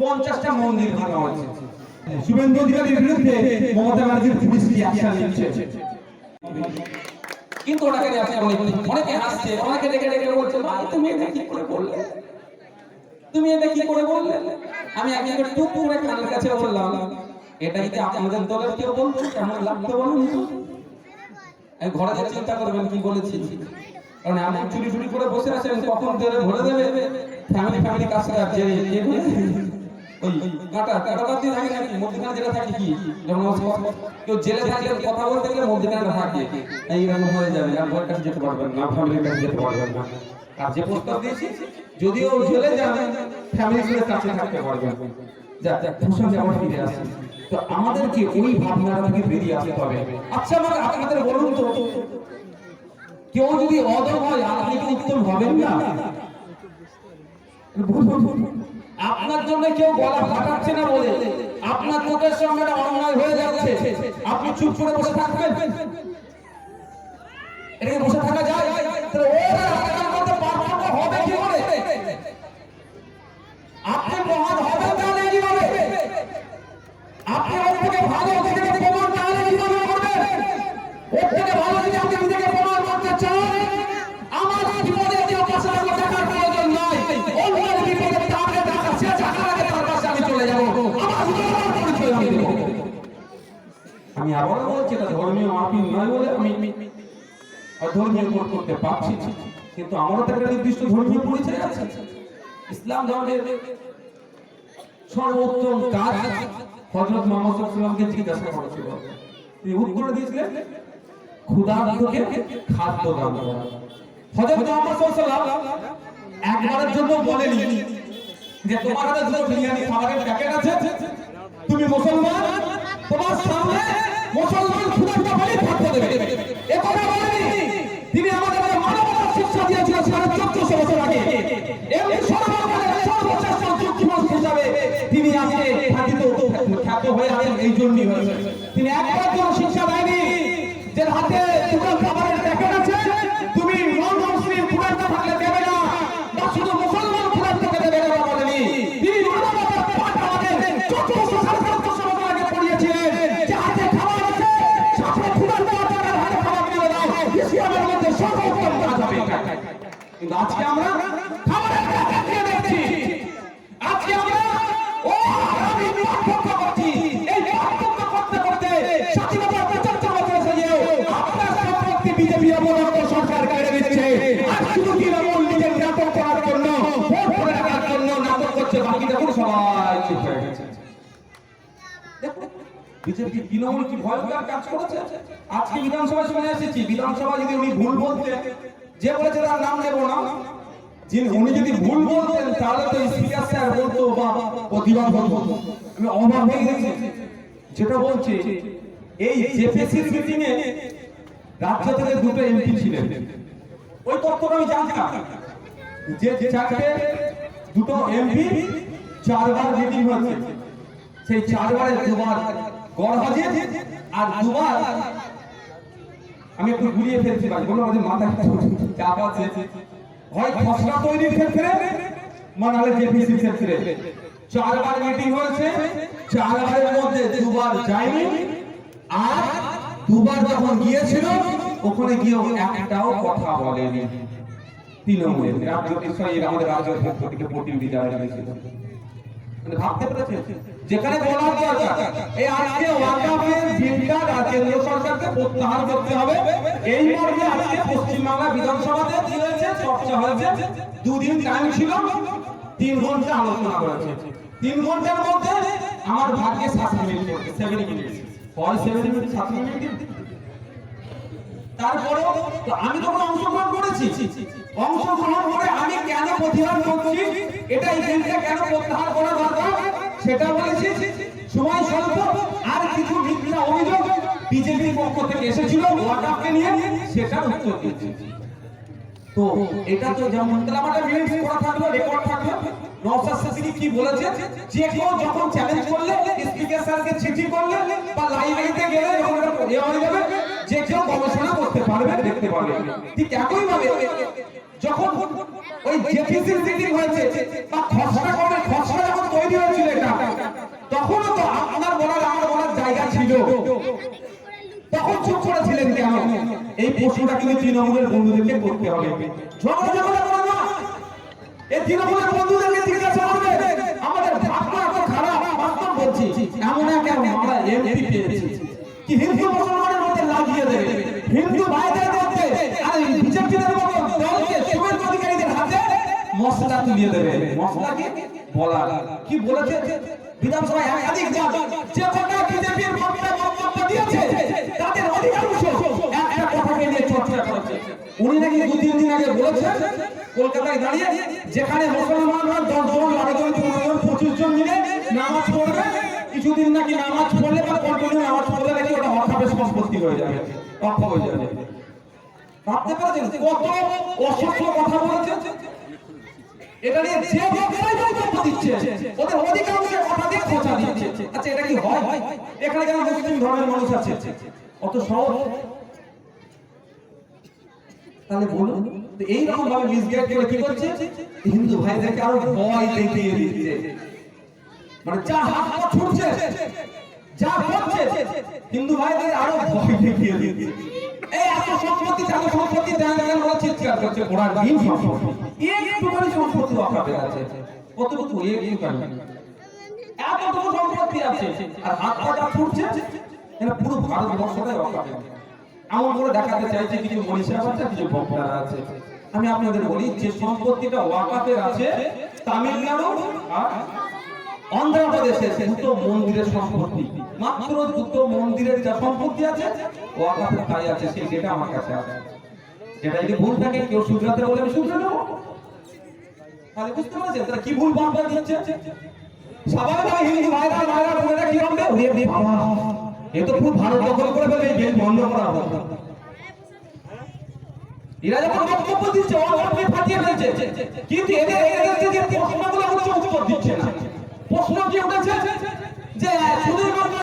পঞ্চাশটা মন্দির ভাঙা হয়েছে। শুভেন্দু অধিকারীর বিরুদ্ধে মমতা ব্যানার্জির কি নিচ্ছে কিন্তু ওটাকে অনেকে হাসছে অনেকে ডেকে ডেকে বলছে, ভাই, তুমি এটা কি করে বললে? তুমি এটা কি করে বললে? আমি টুক কাছে বললাম, এটা যদি আপনাদের দলের কেউ বলতো কেমন লাগতো বলুন? আমি ঘরে যে চিন্তা করবেন, কি বলেছি? কারণ আমি চুরি চুরি করে বসে আছেন কখন দেবে ভরে দেবে ফ্যামিলি ফ্যামিলি কাজ করে নাকি? থাকে কি? যেমন কেউ জেলে কথা বলতে গেলে হয়ে যাবে যেতে না যেতে না। যে প্রস্তাব দিয়েছি, যদিও জেলে তো আমাদেরকে ওই ভাবনা থেকে বেরিয়ে আসতে হবে। আচ্ছা আমার আপনাদের বলুন তো, কেউ যদি অদম হয়, আপনি কি উত্তম হবেন না? আপনার জন্য কেউ গলা ফাটাচ্ছে না বলে। আপনার চোখের সঙ্গে অন্যায় হয়ে যাচ্ছে। আপনি চুপ করে বসে থাকবেন। এটাকে বসে থাকা যায়। হবে কি করে? আপনি মহান তাহলে আপনি ওর থেকে ভালো নিজেকে প্রমাণ তাহলে ওর থেকে ভালো যদি আপনি নিজেকে প্রমাণ করতে চান আমার জীবনে কেউ পাশে লাগবে টাকার প্রয়োজন নয় অন্যের বিপদে তাকে টাকা সে টাকার আগে তার পাশে আমি চলে যাব আমার জীবনের পরিচয় আমি দেবো আমি বলছি ধর্মীয় নয় বলে আমি অধর্মীয় করতে পারছি কিন্তু আমারও তো একটা নির্দিষ্ট ধর্মীয় পরিচয় আছে। ইসলাম ধর্মের সর্বোত্তম কাজ হযরত মুহাম্মদ জিজ্ঞাসা করেছিল তিনি উত্তর দিয়েছিলেন খাদ্য দান করা। হযরত মুহাম্মদ একবারের জন্য বলেনি যে তোমার বিরিয়ানি খাবারের প্যাকেট আছে, তুমি মুসলমান তোমার সামনে মুসলমান ক্ষুধার্ত বলে খাদ্য দেবে এ কথা বলেনি তিনি আমাদের মানবতার শিক্ষা দিয়েছিলেন সাড়ে চোদ্দশো বছর আগে এমনি সর্বকালের সর্বশ্রেষ্ঠ যুক্তিমত হিসাবে তিনি আজকে খ্যাতিত খ্যাত হয়ে হয়েছে তিনি একবার শিক্ষা দেয়নি যে হাতে কিন্তু আজকে আমরা খাবারের প্যাকেট দিয়ে দেখছি আজকে আমরা ও আমি পার্থক্য করছি এই পার্থক্য করতে করতে স্বাধীনতার পঁচাত্তর বছর এসেও আপনার সম্পত্তি বিজেপি অবরক্ত সরকার কেড়ে দিচ্ছে আর শুধু তৃণমূল নিজের নাটক করার জন্য ভোট করে রাখার জন্য করছে বাকি দেখুন সবাই। হয়ে গেছে বিজেপি তৃণমূল কি ভয়ঙ্কর কাজ করেছে? আজকে বিধানসভা শুনে এসেছি। বিধানসভা যদি উনি ভুল বলতেন, যে বলেছে তার নাম নেব না যিনি উনি যদি ভুল বলতেন, তাহলে তো স্পিকার স্যার বলতো বা প্রতিবাদ বলতো আমি অবাক হয়ে গেছি। যেটা বলছি, এই জেপিসির মিটিং রাজ্য থেকে দুটো এমপি ছিলেন। ওই তথ্যটা আমি জানতাম। যে চারটে দুটো এমপি চারবার মিটিং হয়েছে। সেই চারবারে দুবার গড় হাজির আর দুবার আমি একটু ঘুরিয়ে ফেলতে পারি বললাম আমাদের মাথায় চাপ আছে। হয় খসড়া তৈরির ক্ষেত্রে মানালে জেপিসির ক্ষেত্রে। চারবার মিটিং হয়েছে, চারবারের মধ্যে দুবার যায়নি। আর দুবার যখন গিয়েছিল, ওখানে গিয়েও একটাও কথা বলেনি। তৃণমূলের রাজ্য আমাদের রাজ্যের পক্ষ থেকে প্রতিনিধি যারা গিয়েছিল ভাবতে পেরেছেন? যেখানে বলার দরকার এই আজকে ওয়াকাফের বিলটা কেন্দ্র সরকারকে প্রত্যাহার করতে হবে। এই মর্মে আজকে পশ্চিমবাংলা বিধানসভাতে কি হয়েছে? চর্চা হয়েছে। দুদিন টাইম ছিল তিন ঘণ্টা আলোচনা করেছে তিন ঘণ্টার মধ্যে আমার ভাগ্যে সাত মিনিট সেভেন মিনিট পরে সেভেন মিনিট সাত মিনিট তারপরেও আমি তখন অংশগ্রহণ করেছি অংশগ্রহণ করে আমি কেন প্রতিবাদ করছি? এটা এই কেন প্রত্যাহার করা দরকার? সেটা বলেছি। সময় স্বল্প, আর কিছু মিথ্যা অভিযোগ বিজেপির পক্ষ থেকে এসেছিল ওয়াকাপকে নিয়ে সেটার উত্তর দিচ্ছি তো এটা তো যেমন আমাদের মিনিটস করা থাকল রেকর্ড থাকল। নওশাদ সিদ্দিকী কি বলেছে? যে কেউ যখন চ্যালেঞ্জ করলে স্পিকার স্যারকে চিঠি করলে, বা লাইব্রেরিতে গেলে যখন এটা হয়ে যাবে, যে কেউ গবেষণা করতে পারবে, দেখতে পারবে। ঠিক একই ভাবে যখন ওই জেপিসির মিটিং হয়েছে বা খসড়া করে খসড়া যখন তৈরি হয়েছিল এটা, তখনও তো আমার বলার আমার বলার জায়গা ছিল। তখন চুপ করেছিলেন কেন? এই প্রশ্নটা কিন্তু তৃণমূলের বন্ধুদেরকে করতে হবে। এই তৃণমূলের বন্ধুদেরকে জিজ্ঞাসা করবে, আমাদের ভাবনা এত খারাপ, বাস্তব এমন এক আমরা এমপি পেয়েছি। কি হিন্দু মুসলমানের মধ্যে লাগিয়ে দেবে? হিন্দু ভাইদের মশলা তুলিয়ে দেবে। মশলা কি বলা। কি বলেছে? বিধানসভায় একাধিক বার যে কটা বিজেপির বক্তা বক্তব্য দিয়েছে, তাদের অধিকাংশ একটা কথাকে নিয়ে চর্চা করেছে। উনি নাকি দু, তিন দিন আগে বলেছেন, কলকাতায় দাঁড়িয়ে যেখানে মুসলমানরা দশ জন বারো জন পনেরো জন পঁচিশ জন মিলে নামাজ পড়বে, কিছুদিন নাকি নামাজ পড়লে বা কন্টিনিউ নামাজ পড়লে নাকি ওটা হঠাৎ সম্পত্তি হয়ে যাবে অক্ষ হয়ে যাবে। ভাবতে পারছেন কত অসভ্য কথা বলেছে? এটা নিয়ে যে দিচ্ছে, ওদের অধিকাংশের কথা দিয়ে দিচ্ছে। আচ্ছা এটা কি হয়? এখানে মুসলিম ধর্মের মানুষ আছে? অত সহজ? তাহলে বলুন ভাবে মিসগাইড করে কি করছে? হিন্দু ভাইদেরকে আরও ভয় দেখিয়ে দিচ্ছে। মানে যা হাত পা ছুটছে, যা করছে, হিন্দু ভাইদের আরও ভয় দেখিয়ে দিচ্ছে। এই এত সম্পত্তি এত সম্পত্তি দেন ওরা করছে ওরা দিন একটুখানি সম্পত্তি। অকাপে আছে। কতটুকু? একটুখানি এতটুকু সম্পত্তি আছে। আর হাত পা যা ছুটছে এটা পুরো ভারতবর্ষটাই অকাপে এমন করে দেখাতে চাইছে কিছু মনীষা আছে কিছু আছে। আমি আপনাদের বলি যে সম্পত্তিটা ওয়াকাফের আছে তামিলনাড়ু আর অন্ধ্রপ্রদেশে দুটো মন্দিরের সম্পত্তি। মাত্র দুটো মন্দিরের যা সম্পত্তি আছে ওয়াকাফের তাই আছে সেই ডেটা আমার কাছে আছে। এটা যদি ভুল থাকে, কেউ শুধরাতে বলে আমি শুধরে নেব। তাহলে বুঝতে তারা কি ভুল দিচ্ছে? করে কিন্তু প্রশ্ন কি উঠেছে? যে শুধুমাত্র